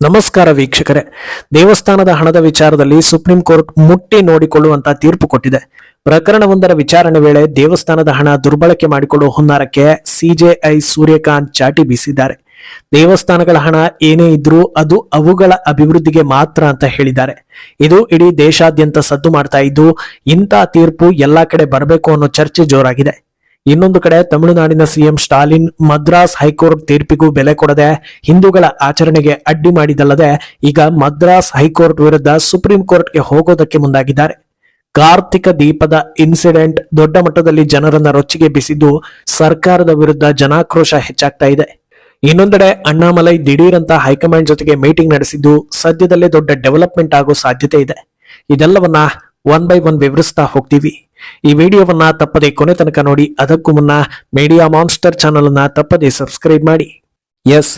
ನಮಸ್ಕಾರ ವೀಕ್ಷಕರೇ. ದೇವಸ್ಥಾನದ ಹಣದ ವಿಚಾರದಲ್ಲಿ ಸುಪ್ರೀಂ ಕೋರ್ಟ್ ಮುಟ್ಟಿ ನೋಡಿಕೊಳ್ಳುವಂತ ತೀರ್ಪು ಕೊಟ್ಟಿದೆ. ಪ್ರಕರಣವೊಂದರ ವಿಚಾರಣೆ ವೇಳೆ ದೇವಸ್ಥಾನದ ಹಣ ದುರ್ಬಳಕೆ ಮಾಡಿಕೊಳ್ಳುವ ಹುನ್ನಾರಕ್ಕೆ ಸಿಜೆಐ ಸೂರ್ಯಕಾಂತ್ ಚಾಟಿ ಬೀಸಿದ್ದಾರೆ. ದೇವಸ್ಥಾನಗಳ ಹಣ ಏನೇ ಇದ್ರೂ ಅದು ಅವುಗಳ ಅಭಿವೃದ್ಧಿಗೆ ಮಾತ್ರ ಅಂತ ಹೇಳಿದ್ದಾರೆ. ಇದು ಇಡೀ ದೇಶಾದ್ಯಂತ ಸದ್ದು ಮಾಡ್ತಾ ಇದ್ದು ಇಂಥ ತೀರ್ಪು ಎಲ್ಲಾ ಕಡೆ ಬರಬೇಕು ಅನ್ನೋ ಚರ್ಚೆ ಜೋರಾಗಿದೆ. ಇನ್ನೊಂದು ಕಡೆ ತಮಿಳುನಾಡಿನ CM Stalin Madras high court ತೀರ್ಪಿಗೂ ಬೆಲೆ ಕೊಡದೆ ಹಿಂದೂಗಳ ಆಚರಣೆಗೆ ಅಡ್ಡಿ ಮಾಡಿದಲ್ಲದೆ ಈಗ ಮದ್ರಾಸ್ ಹೈಕೋರ್ಟ್ ವಿರುದ್ಧ ಸುಪ್ರೀಂ ಕೋರ್ಟ್ಗೆ ಹೋಗೋದಕ್ಕೆ ಮುಂದಾಗಿದ್ದಾರೆ. ಕಾರ್ತಿಕ ದೀಪದ ಇನ್ಸಿಡೆಂಟ್ ದೊಡ್ಡ ಮಟ್ಟದಲ್ಲಿ ಜನರನ್ನ ರೊಚ್ಚಿಗೆ ಬಿಸಿದ್ದು ಸರ್ಕಾರದ ವಿರುದ್ಧ ಜನಾಕ್ರೋಶ ಹೆಚ್ಚಾಗ್ತಾ ಇದೆ. ಇನ್ನೊಂದೆಡೆ ಅಣ್ಣಾಮಲೈ ದಿಢೀರಂತ ಹೈಕಮಾಂಡ್ ಜೊತೆಗೆ ಮೀಟಿಂಗ್ ನಡೆಸಿದ್ದು ಸದ್ಯದಲ್ಲೇ ದೊಡ್ಡ ಡೆವಲಪ್ಮೆಂಟ್ ಆಗೋ ಸಾಧ್ಯತೆ ಇದೆ. ಇದೆಲ್ಲವನ್ನ ಒನ್ ಬೈ ಒನ್ ವಿವರಿಸ್ತಾ ಹೋಗ್ತೀವಿ. ಈ ವಿಡಿಯೋವನ್ನ ತಪ್ಪದೆ ಕೊನೆ ತನಕ ನೋಡಿ, ಅದಕ್ಕೂ ಮುನ್ನ ಮೀಡಿಯಾ ಮಾನ್ಸ್ಟರ್ ಚಾನಲ್ ಅನ್ನ ತಪ್ಪದೆ ಸಬ್ಸ್ಕ್ರೈಬ್ ಮಾಡಿ. ಎಸ್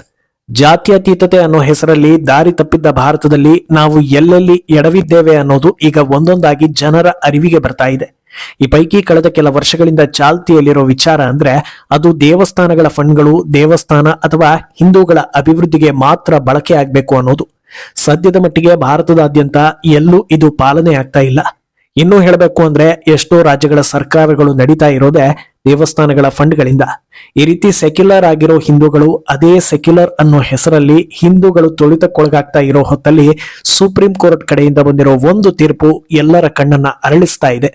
ಜಾತ್ಯತೀತತೆ ಅನ್ನೋ ಹೆಸರಲ್ಲಿ ದಾರಿ ತಪ್ಪಿದ್ದ ಭಾರತದಲ್ಲಿ ನಾವು ಎಲ್ಲೆಲ್ಲಿ ಎಡವಿದ್ದೇವೆ ಅನ್ನೋದು ಈಗ ಒಂದೊಂದಾಗಿ ಜನರ ಅರಿವಿಗೆ ಬರ್ತಾ ಇದೆ. ಈ ಪೈಕಿ ಕಳೆದ ಕೆಲ ವರ್ಷಗಳಿಂದ ಚಾಲ್ತಿಯಲ್ಲಿರೋ ವಿಚಾರ ಅಂದ್ರೆ, ಅದು ದೇವಸ್ಥಾನಗಳ ಫಂಡ್ಗಳು, ದೇವಸ್ಥಾನ ಅಥವಾ ಹಿಂದೂಗಳ ಅಭಿವೃದ್ಧಿಗೆ ಮಾತ್ರ ಬಳಕೆ ಆಗ್ಬೇಕು ಅನ್ನೋದು. ಸದ್ಯದ ಮಟ್ಟಿಗೆ ಭಾರತದಾದ್ಯಂತ ಎಲ್ಲೂ ಇದು ಪಾಲನೆ ಆಗ್ತಾ ಇಲ್ಲ. ಇನ್ನೂ ಹೇಳಬೇಕು ಅಂದ್ರೆ ಎಷ್ಟೋ ರಾಜ್ಯಗಳ ಸರ್ಕಾರಗಳು ನಡೀತಾ ಇರೋದೇ ದೇವಸ್ಥಾನಗಳ ಫಂಡ್ಗಳಿಂದ. ಈ ರೀತಿ ಸೆಕ್ಯುಲರ್ ಆಗಿರೋ ಹಿಂದೂಗಳು ಅದೇ ಸೆಕ್ಯುಲರ್ ಅನ್ನೋ ಹೆಸರಲ್ಲಿ ಹಿಂದೂಗಳು ತುಳಿತಕ್ಕೊಳಗಾಗ್ತಾ ಇರೋ ಹೊತ್ತಲ್ಲಿ ಸುಪ್ರೀಂ ಕೋರ್ಟ್ ಕಡೆಯಿಂದ ಬಂದಿರೋ ಒಂದು ತೀರ್ಪು ಎಲ್ಲರ ಕಣ್ಣನ್ನ ಅರಳಿಸ್ತಾ ಇದೆ.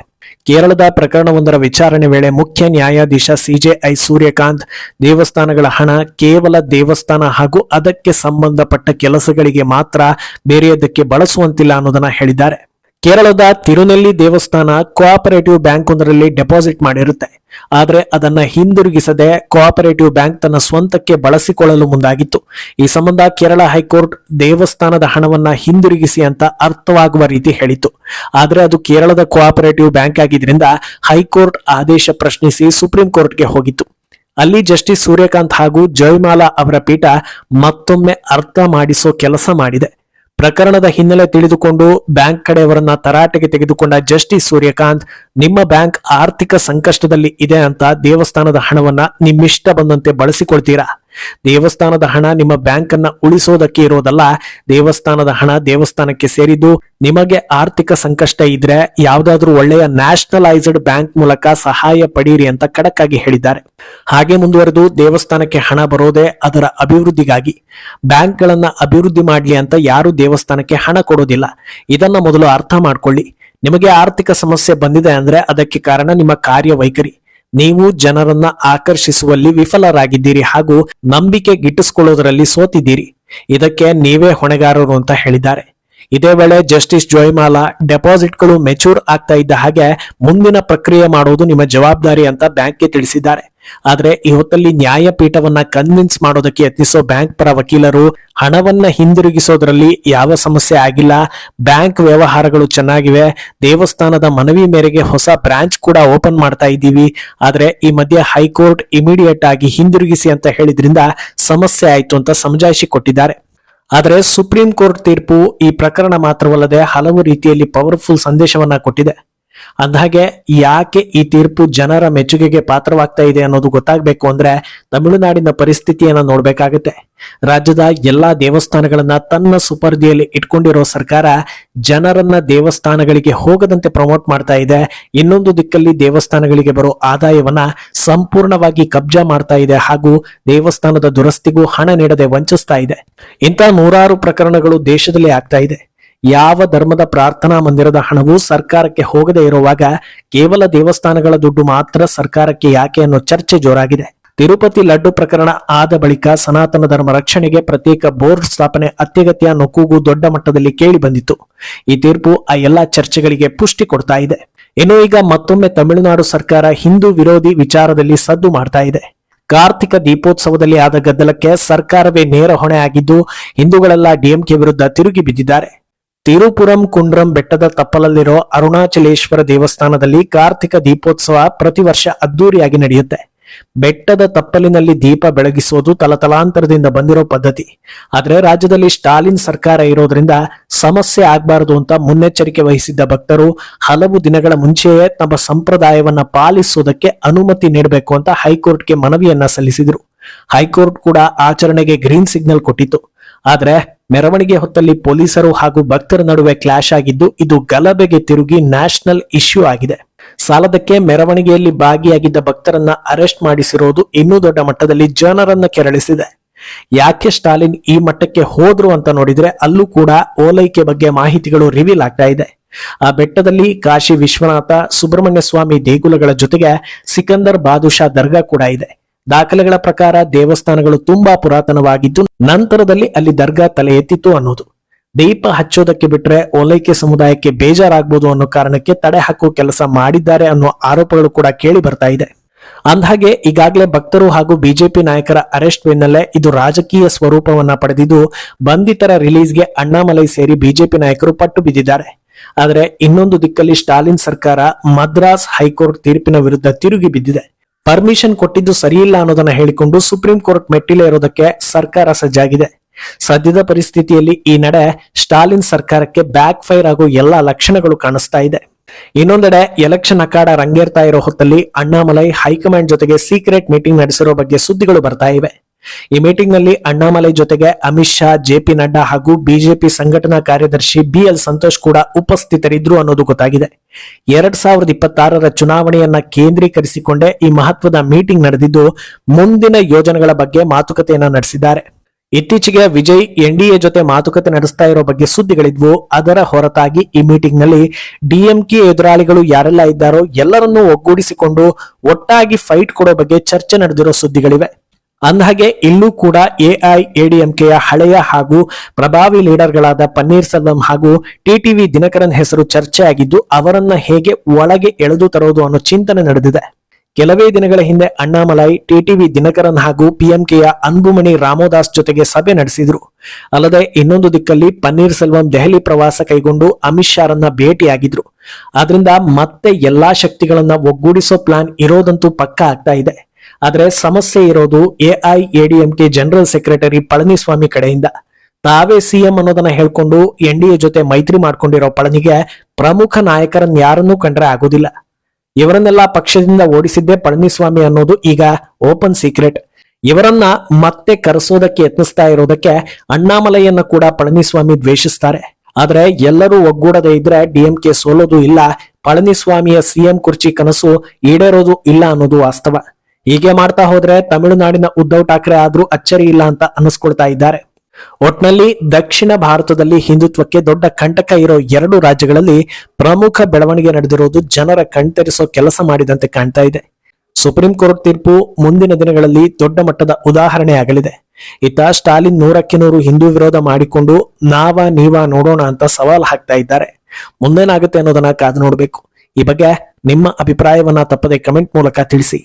ಕೇರಳದ ಪ್ರಕರಣವೊಂದರ ವಿಚಾರಣೆ ವೇಳೆ ಮುಖ್ಯ ನ್ಯಾಯಾಧೀಶ ಸಿಜೆಐ ಸೂರ್ಯಕಾಂತ್, ದೇವಸ್ಥಾನಗಳ ಹಣ ಕೇವಲ ದೇವಸ್ಥಾನ ಹಾಗೂ ಅದಕ್ಕೆ ಸಂಬಂಧಪಟ್ಟ ಕೆಲಸಗಳಿಗೆ ಮಾತ್ರ ಬೇರೆಯದಕ್ಕೆ ಬಳಸುವಂತಿಲ್ಲ ಅನ್ನೋದನ್ನ ಹೇಳಿದ್ದಾರೆ. ಕೇರಳದ ತಿರುನೆಲ್ಲಿ ದೇವಸ್ಥಾನ ಕೋಆಪರೇಟಿವ್ ಬ್ಯಾಂಕ್ ಒಂದರಲ್ಲಿ ಡೆಪಾಸಿಟ್ ಮಾಡಿರುತ್ತೆ. ಆದರೆ ಅದನ್ನ ಹಿಂದಿರುಗಿಸದೆ ಕೋಆಪರೇಟಿವ್ ಬ್ಯಾಂಕ್ ತನ್ನ ಸ್ವಂತಕ್ಕೆ ಬಳಸಿಕೊಳ್ಳಲು ಮುಂದಾಗಿತ್ತು. ಈ ಸಂಬಂಧ ಕೇರಳ ಹೈಕೋರ್ಟ್ ದೇವಸ್ಥಾನದ ಹಣವನ್ನ ಹಿಂದಿರುಗಿಸಿ ಅಂತ ಅರ್ಥವಾಗುವ ರೀತಿ ಹೇಳಿತ್ತು. ಆದರೆ ಅದು ಕೇರಳದ ಕೋಆಪರೇಟಿವ್ ಬ್ಯಾಂಕ್ ಆಗಿದ್ದರಿಂದ ಹೈಕೋರ್ಟ್ ಆದೇಶ ಪ್ರಶ್ನಿಸಿ ಸುಪ್ರೀಂ ಕೋರ್ಟ್ಗೆ ಹೋಗಿತ್ತು. ಅಲ್ಲಿ ಜಸ್ಟಿಸ್ ಸೂರ್ಯಕಾಂತ್ ಹಾಗೂ ಜಯಮಾಲಾ ಅವರ ಪೀಠ ಮತ್ತೊಮ್ಮೆ ಅರ್ಥ ಮಾಡಿಸೋ ಕೆಲಸ ಮಾಡಿದೆ. ಪ್ರಕರಣದ ಹಿನ್ನೆಲೆ ತಿಳಿದುಕೊಂಡು ಬ್ಯಾಂಕ್ ಕಡೆಯವರನ್ನ ತರಾಟೆಗೆ ತೆಗೆದುಕೊಂಡ ಜಸ್ಟಿಸ್ ಸೂರ್ಯಕಾಂತ್, ನಿಮ್ಮ ಬ್ಯಾಂಕ್ ಆರ್ಥಿಕ ಸಂಕಷ್ಟದಲ್ಲಿ ಇದೆ ಅಂತ ದೇವಸ್ಥಾನದ ಹಣವನ್ನ ನಿಮ್ಮಿಷ್ಟ ಬಂದಂತೆ ಬಳಸಿಕೊಳ್ತೀರಾ? ದೇವಸ್ಥಾನದ ಹಣ ನಿಮ್ಮ ಬ್ಯಾಂಕ್ ಅನ್ನ ಉಳಿಸೋದಕ್ಕೆ ಇರೋದಲ್ಲ, ದೇವಸ್ಥಾನದ ಹಣ ದೇವಸ್ಥಾನಕ್ಕೆ ಸೇರಿದ್ದು ನಿಮಗೆ ಆರ್ಥಿಕ ಸಂಕಷ್ಟ ಇದ್ರೆ ಯಾವ್ದಾದ್ರೂ ಒಳ್ಳೆಯ ನ್ಯಾಷನಲೈಸ್ಡ್ ಬ್ಯಾಂಕ್ ಮೂಲಕ ಸಹಾಯ ಪಡೀರಿ ಅಂತ ಖಡಕ್ಕಾಗಿ ಹೇಳಿದ್ದಾರೆ. ಹಾಗೆ ಮುಂದುವರೆದು ದೇವಸ್ಥಾನಕ್ಕೆ ಹಣ ಬರೋದೇ ಅದರ ಅಭಿವೃದ್ಧಿಗಾಗಿ. ಬ್ಯಾಂಕ್ಗಳನ್ನ ಅಭಿವೃದ್ಧಿ ಮಾಡ್ಲಿ ಅಂತ ಯಾರು ದೇವಸ್ಥಾನಕ್ಕೆ ಹಣ ಕೊಡೋದಿಲ್ಲ. ಇದನ್ನ ಮೊದಲು ಅರ್ಥ ಮಾಡ್ಕೊಳ್ಳಿ. ನಿಮಗೆ ಆರ್ಥಿಕ ಸಮಸ್ಯೆ ಬಂದಿದೆ ಅಂದ್ರೆ ಅದಕ್ಕೆ ಕಾರಣ ನಿಮ್ಮ ಕಾರ್ಯವೈಖರಿ. ನೀವು ಜನರನ್ನ ಆಕರ್ಷಿಸುವಲ್ಲಿ ವಿಫಲರಾಗಿದ್ದೀರಿ ಹಾಗೂ ನಂಬಿಕೆ ಗಿಟ್ಟಿಸಿಕೊಳ್ಳೋದರಲ್ಲಿ ಸೋತಿದ್ದೀರಿ. ಇದಕ್ಕೆ ನೀವೇ ಹೊಣೆಗಾರರು ಅಂತ ಹೇಳಿದ್ದಾರೆ. ಇದೇ ವೇಳೆ ಜಸ್ಟಿಸ್ ಜೋಯಿಮಾಲಾ ಡೆಪಾಸಿಟ್ಗಳು ಮೆಚೂರ್ ಆಗ್ತಾ ಇದ್ದ ಹಾಗೆ ಮುಂದಿನ ಪ್ರಕ್ರಿಯೆ ಮಾಡುವುದು ನಿಮ್ಮ ಜವಾಬ್ದಾರಿ ಅಂತ ಬ್ಯಾಂಕ್ಗೆ ತಿಳಿಸಿದ್ದಾರೆ. ಆದ್ರೆ ಈ ಹೊತ್ತಲ್ಲಿ ನ್ಯಾಯಪೀಠವನ್ನ ಕನ್ವಿನ್ಸ್ ಮಾಡೋದಕ್ಕೆ ಯತ್ನಿಸೋ ಬ್ಯಾಂಕ್ ಪರ ವಕೀಲರು ಹಣವನ್ನ ಹಿಂದಿರುಗಿಸೋದ್ರಲ್ಲಿ ಯಾವ ಸಮಸ್ಯೆ ಆಗಿಲ್ಲ. ಬ್ಯಾಂಕ್ ವ್ಯವಹಾರಗಳು ಚೆನ್ನಾಗಿವೆ. ದೇವಸ್ಥಾನದ ಮನವಿ ಮೇರೆಗೆ ಹೊಸ ಬ್ರಾಂಚ್ ಕೂಡ ಓಪನ್ ಮಾಡ್ತಾ ಇದ್ದೀವಿ. ಆದ್ರೆ ಈ ಮಧ್ಯೆ ಹೈಕೋರ್ಟ್ ಇಮಿಡಿಯೇಟ್ ಆಗಿ ಹಿಂದಿರುಗಿಸಿ ಅಂತ ಹೇಳಿದ್ರಿಂದ ಸಮಸ್ಯೆ ಆಯ್ತು ಅಂತ ಸಮಜಾಯಿಷಿ ಕೊಟ್ಟಿದ್ದಾರೆ. ಆದರೆ ಸುಪ್ರೀಂ ಕೋರ್ಟ್ ತೀರ್ಪು ಈ ಪ್ರಕರಣ ಮಾತ್ರವಲ್ಲದೆ ಹಲವು ರೀತಿಯಲ್ಲಿ ಪವರ್ಫುಲ್ ಸಂದೇಶವನ್ನ ಕೊಟ್ಟಿದೆ. ಅಂದಹಾಗೆ ಯಾಕೆ ಈ ತೀರ್ಪು ಜನರ ಮೆಚ್ಚುಗೆಗೆ ಪಾತ್ರವಾಗ್ತಾ ಇದೆ ಅನ್ನೋದು ಗೊತ್ತಾಗಬೇಕು ಅಂದ್ರೆ ತಮಿಳುನಾಡಿನ ಪರಿಸ್ಥಿತಿಯನ್ನ ನೋಡ್ಬೇಕಾಗತ್ತೆ. ರಾಜ್ಯದ ಎಲ್ಲಾ ದೇವಸ್ಥಾನಗಳನ್ನ ತನ್ನ ಸುಪರ್ದಿಯಲ್ಲಿ ಇಟ್ಕೊಂಡಿರೋ ಸರ್ಕಾರ ಜನರನ್ನ ದೇವಸ್ಥಾನಗಳಿಗೆ ಹೋಗದಂತೆ ಪ್ರಮೋಟ್ ಮಾಡ್ತಾ ಇದೆ. ಇನ್ನೊಂದು ದಿಕ್ಕಲ್ಲಿ ದೇವಸ್ಥಾನಗಳಿಗೆ ಬರೋ ಆದಾಯವನ್ನ ಸಂಪೂರ್ಣವಾಗಿ ಕಬ್ಜಾ ಮಾಡ್ತಾ ಇದೆ ಹಾಗೂ ದೇವಸ್ಥಾನದ ದುರಸ್ತಿಗೂ ಹಣ ನೀಡದೆ ವಂಚಿಸ್ತಾ ಇದೆ. ಇಂಥ ನೂರಾರು ಪ್ರಕರಣಗಳು ದೇಶದಲ್ಲಿ ಆಗ್ತಾ ಇದೆ. ಯಾವ ಧರ್ಮದ ಪ್ರಾರ್ಥನಾ ಮಂದಿರದ ಹಣವು ಸರ್ಕಾರಕ್ಕೆ ಹೋಗದೆ ಇರುವಾಗ ಕೇವಲ ದೇವಸ್ಥಾನಗಳ ದುಡ್ಡು ಮಾತ್ರ ಸರ್ಕಾರಕ್ಕೆ ಯಾಕೆ ಅನ್ನೋ ಚರ್ಚೆ ಜೋರಾಗಿದೆ. ತಿರುಪತಿ ಲಡ್ಡು ಪ್ರಕರಣ ಆದ ಬಳಿಕ ಸನಾತನ ಧರ್ಮ ರಕ್ಷಣೆಗೆ ಪ್ರತ್ಯೇಕ ಬೋರ್ಡ್ ಸ್ಥಾಪನೆ ಅತ್ಯಗತ್ಯ ಅನ್ನೋ ದೊಡ್ಡ ಮಟ್ಟದಲ್ಲಿ ಕೇಳಿ ಬಂದಿತ್ತು. ಈ ತೀರ್ಪು ಆ ಎಲ್ಲಾ ಚರ್ಚೆಗಳಿಗೆ ಪುಷ್ಟಿ ಕೊಡ್ತಾ ಇದೆ. ಇನ್ನು ಈಗ ಮತ್ತೊಮ್ಮೆ ತಮಿಳುನಾಡು ಸರ್ಕಾರ ಹಿಂದೂ ವಿರೋಧಿ ವಿಚಾರದಲ್ಲಿ ಸದ್ದು ಮಾಡ್ತಾ ಇದೆ. ಕಾರ್ತಿಕ ದೀಪೋತ್ಸವದಲ್ಲಿ ಆದ ಗದ್ದಲಕ್ಕೆ ಸರ್ಕಾರವೇ ನೇರ ಹೊಣೆ ಆಗಿದ್ದು ಹಿಂದೂಗಳೆಲ್ಲ ಡಿಎಂಕೆ ವಿರುದ್ಧ ತಿರುಗಿ ಬಿದ್ದಿದ್ದಾರೆ. ತಿರುಪುರಂ ಕುಂಡ್ರಂ ಬೆಟ್ಟದ ತಪ್ಪಲಲ್ಲಿರೋ ಅರುಣಾಚಲೇಶ್ವರ ದೇವಸ್ಥಾನದಲ್ಲಿ ಕಾರ್ತಿಕ ದೀಪೋತ್ಸವ ಪ್ರತಿ ವರ್ಷ ಅದ್ದೂರಿಯಾಗಿ ನಡೆಯುತ್ತೆ. ಬೆಟ್ಟದ ತಪ್ಪಲಿನಲ್ಲಿ ದೀಪ ಬೆಳಗಿಸೋದು ತಲತಲಾಂತರದಿಂದ ಬಂದಿರೋ ಪದ್ಧತಿ. ಆದ್ರೆ ರಾಜ್ಯದಲ್ಲಿ ಸ್ಟಾಲಿನ್ ಸರ್ಕಾರ ಇರೋದ್ರಿಂದ ಸಮಸ್ಯೆ ಆಗ್ಬಾರದು ಅಂತ ಮುನ್ನೆಚ್ಚರಿಕೆ ವಹಿಸಿದ್ದ ಭಕ್ತರು ಹಲವು ದಿನಗಳ ಮುಂಚೆಯೇ ತಮ್ಮ ಸಂಪ್ರದಾಯವನ್ನ ಪಾಲಿಸೋದಕ್ಕೆ ಅನುಮತಿ ನೀಡಬೇಕು ಅಂತ ಹೈಕೋರ್ಟ್ಗೆ ಮನವಿಯನ್ನ ಸಲ್ಲಿಸಿದ್ರು. ಹೈಕೋರ್ಟ್ ಕೂಡ ಆಚರಣೆಗೆ ಗ್ರೀನ್ ಸಿಗ್ನಲ್ ಕೊಟ್ಟಿತ್ತು. ಆದ್ರೆ ಮೆರವಣಿಗೆ ಹೊತ್ತಲ್ಲಿ ಪೊಲೀಸರು ಹಾಗೂ ಭಕ್ತರ ನಡುವೆ ಕ್ಲಾಶ್ ಆಗಿದ್ದು, ಇದು ಗಲಭೆಗೆ ತಿರುಗಿ ನ್ಯಾಷನಲ್ ಇಶ್ಯೂ ಆಗಿದೆ. ಸಾಲದಕ್ಕೆ ಮೆರವಣಿಗೆಯಲ್ಲಿ ಭಾಗಿಯಾಗಿದ್ದ ಭಕ್ತರನ್ನ ಅರೆಸ್ಟ್ ಮಾಡಿಸಿರೋದು ಇನ್ನೂ ದೊಡ್ಡ ಮಟ್ಟದಲ್ಲಿ ಜನರನ್ನ ಕೆರಳಿಸಿದೆ. ಯಾಕೆ ಸ್ಟಾಲಿನ್ ಈ ಮಟ್ಟಕ್ಕೆ ಹೋದ್ರು ಅಂತ ನೋಡಿದ್ರೆ ಅಲ್ಲೂ ಕೂಡ ಓಲೈಕೆ ಬಗ್ಗೆ ಮಾಹಿತಿಗಳು ರಿವೀಲ್ ಆಗ್ತಾ ಇದೆ. ಆ ಬೆಟ್ಟದಲ್ಲಿ ಕಾಶಿ ವಿಶ್ವನಾಥ, ಸುಬ್ರಹ್ಮಣ್ಯ ಸ್ವಾಮಿ ದೇಗುಲಗಳ ಜೊತೆಗೆ ಸಿಕಂದರ್ ಬಾದುಷಾ ದರ್ಗಾ ಕೂಡ ಇದೆ. ದಾಖಲೆಗಳ ಪ್ರಕಾರ ದೇವಸ್ಥಾನಗಳು ತುಂಬಾ ಪುರಾತನವಾಗಿದ್ದು, ನಂತರದಲ್ಲಿ ಅಲ್ಲಿ ದರ್ಗಾ ತಲೆ ಎತ್ತಿತ್ತು ಅನ್ನೋದು. ದೀಪ ಹಚ್ಚೋದಕ್ಕೆ ಬಿಟ್ರೆ ಓಲೈಕೆ ಸಮುದಾಯಕ್ಕೆ ಬೇಜಾರಾಗ್ಬೋದು ಅನ್ನೋ ಕಾರಣಕ್ಕೆ ತಡೆ ಹಾಕುವ ಕೆಲಸ ಮಾಡಿದ್ದಾರೆ ಅನ್ನೋ ಆರೋಪಗಳು ಕೂಡ ಕೇಳಿ ಬರ್ತಾ ಇದೆ. ಅಂದಹಾಗೆ, ಈಗಾಗಲೇ ಭಕ್ತರು ಹಾಗೂ ಬಿಜೆಪಿ ನಾಯಕರ ಅರೆಸ್ಟ್ ಬೆನ್ನಲ್ಲೇ ಇದು ರಾಜಕೀಯ ಸ್ವರೂಪವನ್ನ ಪಡೆದಿದ್ದು, ಬಂಧಿತರ ರಿಲೀಸ್ಗೆ ಅಣ್ಣಾಮಲೈ ಸೇರಿ ಬಿಜೆಪಿ ನಾಯಕರು ಪಟ್ಟು ಬಿದ್ದಿದ್ದಾರೆ. ಆದರೆ ಇನ್ನೊಂದು ದಿಕ್ಕಲ್ಲಿ ಸ್ಟಾಲಿನ್ ಸರ್ಕಾರ ಮದ್ರಾಸ್ ಹೈಕೋರ್ಟ್ ತೀರ್ಪಿನ ವಿರುದ್ಧ ತಿರುಗಿ ಬಿದ್ದಿದೆ. ಪರ್ಮಿಷನ್ ಕೊಟ್ಟಿದ್ದು ಸರಿಯಿಲ್ಲ ಅನ್ನೋದನ್ನ ಹೇಳಿಕೊಂಡು ಸುಪ್ರೀಂ ಕೋರ್ಟ್ ಮೆಟ್ಟಿಲೇರೋದಕ್ಕೆ ಸರ್ಕಾರ ಸಜ್ಜಾಗಿದೆ. ಸದ್ಯದ ಪರಿಸ್ಥಿತಿಯಲ್ಲಿ ಈ ನಡೆ ಸ್ಟಾಲಿನ್ ಸರ್ಕಾರಕ್ಕೆ ಬ್ಯಾಕ್ ಫೈರ್ ಆಗೋ ಎಲ್ಲಾ ಲಕ್ಷಣಗಳು ಕಾಣಿಸ್ತಾ ಇದೆ. ಇನ್ನೊಂದೆಡೆ ಎಲೆಕ್ಷನ್ ಅಖಾಡ ರಂಗೇರ್ತಾ ಇರೋ ಹೊತ್ತಲ್ಲಿ ಅಣ್ಣಾಮಲೈ ಹೈಕಮಾಂಡ್ ಜೊತೆಗೆ ಸೀಕ್ರೆಟ್ ಮೀಟಿಂಗ್ ನಡೆಸಿರೋ ಬಗ್ಗೆ ಸುದ್ದಿಗಳು ಬರ್ತಾ ಇವೆ. ಈ ಮೀಟಿಂಗ್ನಲ್ಲಿ ಅಣ್ಣಾಮಲೈ ಜೊತೆಗೆ ಅಮಿತ್ ಶಾ ಜೆಪಿ ನಡ್ಡಾ ಹಾಗೂ ಬಿಜೆಪಿ ಸಂಘಟನಾ ಕಾರ್ಯದರ್ಶಿ ಬಿಎಲ್ ಸಂತೋಷ್ ಕೂಡ ಉಪಸ್ಥಿತರಿದ್ರು ಅನ್ನೋದು ಗೊತ್ತಾಗಿದೆ. ಎರಡ್ ಸಾವಿರದ ಇಪ್ಪತ್ತಾರರ ಚುನಾವಣೆಯನ್ನ ಕೇಂದ್ರೀಕರಿಸಿಕೊಂಡೇ ಈ ಮಹತ್ವದ ಮೀಟಿಂಗ್ ನಡೆದಿದ್ದು ಮುಂದಿನ ಯೋಜನೆಗಳ ಬಗ್ಗೆ ಮಾತುಕತೆಯನ್ನ ನಡೆಸಿದ್ದಾರೆ. ಇತ್ತೀಚೆಗೆ ವಿಜಯ್ ಎನ್ಡಿಎ ಜೊತೆ ಮಾತುಕತೆ ನಡೆಸ್ತಾ ಇರೋ ಬಗ್ಗೆ ಸುದ್ದಿಗಳಿದ್ವು. ಅದರ ಹೊರತಾಗಿ ಈ ಮೀಟಿಂಗ್ನಲ್ಲಿ ಡಿಎಂಕೆ ಎದುರಾಳಿಗಳು ಯಾರೆಲ್ಲ ಇದ್ದಾರೋ ಎಲ್ಲರನ್ನೂ ಒಗ್ಗೂಡಿಸಿಕೊಂಡು ಒಟ್ಟಾಗಿ ಫೈಟ್ ಕೊಡೋ ಬಗ್ಗೆ ಚರ್ಚೆ ನಡೆದಿರೋ ಸುದ್ದಿಗಳಿವೆ. ಅಂದಹಾಗೆ ಇಲ್ಲೂ ಕೂಡ ಎಐ, ಎಡಿಎಂಕೆಯ ಹಳೆಯ ಹಾಗೂ ಪ್ರಭಾವಿ ಲೀಡರ್ಗಳಾದ ಪನ್ನೀರ್ ಸೆಲ್ವಂ ಹಾಗೂ ಟಿಟಿವಿ ದಿನಕರನ್ ಹೆಸರು ಚರ್ಚೆ ಆಗಿದ್ದು ಅವರನ್ನ ಹೇಗೆ ಒಳಗೆ ಎಳೆದು ತರೋದು ಅನ್ನೋ ಚಿಂತನೆ ನಡೆದಿದೆ. ಕೆಲವೇ ದಿನಗಳ ಹಿಂದೆ ಅಣ್ಣಾಮಲೈ, ಟಿಟಿವಿ ದಿನಕರನ್ ಹಾಗೂ ಪಿಎಂಕೆಯ ಅನ್ಬುಮಣಿ ರಾಮೋದಾಸ್ ಜೊತೆಗೆ ಸಭೆ ನಡೆಸಿದ್ರು. ಅಲ್ಲದೆ ಇನ್ನೊಂದು ದಿಕ್ಕಲ್ಲಿ ಪನ್ನೀರ್ ಸೆಲ್ವಂ ದೆಹಲಿ ಪ್ರವಾಸ ಕೈಗೊಂಡು ಅಮಿತ್ ಶಾರನ್ನ ಭೇಟಿಯಾಗಿದ್ರು. ಆದ್ರಿಂದ ಮತ್ತೆ ಎಲ್ಲಾ ಶಕ್ತಿಗಳನ್ನ ಒಗ್ಗೂಡಿಸೋ ಪ್ಲಾನ್ ಇರೋದಂತೂ ಪಕ್ಕಾ ಆಗ್ತಾ ಇದೆ. ಆದ್ರೆ ಸಮಸ್ಯೆ ಇರೋದು ಎಐಎಡಿಎಂಕೆ ಜನರಲ್ ಸೆಕ್ರೆಟರಿ ಪಳನಿಸ್ವಾಮಿ ಕಡೆಯಿಂದ. ತಾವೇ ಸಿಎಂ ಅನ್ನೋದನ್ನ ಹೇಳ್ಕೊಂಡು ಎನ್ ಡಿ ಎ ಜೊತೆ ಮೈತ್ರಿ ಮಾಡ್ಕೊಂಡಿರೋ ಪಳನಿಗೆ ಪ್ರಮುಖ ನಾಯಕರನ್ನ ಯಾರನ್ನೂ ಕಂಡ್ರೆ ಆಗೋದಿಲ್ಲ. ಇವರನ್ನೆಲ್ಲ ಪಕ್ಷದಿಂದ ಓಡಿಸಿದ್ದೇ ಪಳನಿಸ್ವಾಮಿ ಅನ್ನೋದು ಈಗ ಓಪನ್ ಸೀಕ್ರೆಟ್. ಇವರನ್ನ ಮತ್ತೆ ಕರೆಸೋದಕ್ಕೆ ಯತ್ನಿಸ್ತಾ ಇರೋದಕ್ಕೆ ಅಣ್ಣಾಮಲೈಯನ್ನ ಕೂಡ ಪಳನಿಸ್ವಾಮಿ ದ್ವೇಷಿಸ್ತಾರೆ. ಆದ್ರೆ ಎಲ್ಲರೂ ಒಗ್ಗೂಡದೇ ಇದ್ರೆ ಡಿಎಂಕೆ ಸೋಲೋದು ಇಲ್ಲ, ಪಳನಿಸ್ವಾಮಿಯ ಸಿಎಂ ಕುರ್ಚಿ ಕನಸು ಈಡೇರೋದು ಇಲ್ಲ ಅನ್ನೋದು ವಾಸ್ತವ. ಹೀಗೆ ಮಾಡ್ತಾ ಹೋದ್ರೆ ತಮಿಳುನಾಡಿನ ಉದ್ಧವ್ ಠಾಕ್ರೆ ಆದ್ರೂ ಅಚ್ಚರಿ ಇಲ್ಲ ಅಂತ ಅನಿಸ್ಕೊಳ್ತಾ ಇದ್ದಾರೆ. ಒಟ್ನಲ್ಲಿ ದಕ್ಷಿಣ ಭಾರತದಲ್ಲಿ ಹಿಂದುತ್ವಕ್ಕೆ ದೊಡ್ಡ ಕಂಟಕ ಇರೋ ಎರಡು ರಾಜ್ಯಗಳಲ್ಲಿ ಪ್ರಮುಖ ಬೆಳವಣಿಗೆ ನಡೆದಿರೋದು ಜನರ ಕಣ್ತರಿಸೋ ಕೆಲಸ ಮಾಡಿದಂತೆ ಕಾಣ್ತಾ ಇದೆ. ಸುಪ್ರೀಂ ಕೋರ್ಟ್ ತೀರ್ಪು ಮುಂದಿನ ದಿನಗಳಲ್ಲಿ ದೊಡ್ಡ ಮಟ್ಟದ ಉದಾಹರಣೆ ಆಗಲಿದೆ. ಇತ್ತ ಸ್ಟಾಲಿನ್ ನೂರಕ್ಕೆ ನೂರು ಹಿಂದೂ ವಿರೋಧ ಮಾಡಿಕೊಂಡು ನಾವ ನೀವ ನೋಡೋಣ ಅಂತ ಸವಾಲ್ ಹಾಕ್ತಾ ಇದ್ದಾರೆ. ಮುಂದೇನಾಗುತ್ತೆ ಅನ್ನೋದನ್ನ ಕಾದು ನೋಡಬೇಕು. ಈ ಬಗ್ಗೆ ನಿಮ್ಮ ಅಭಿಪ್ರಾಯವನ್ನ ತಪ್ಪದೆ ಕಮೆಂಟ್ ಮೂಲಕ ತಿಳಿಸಿ.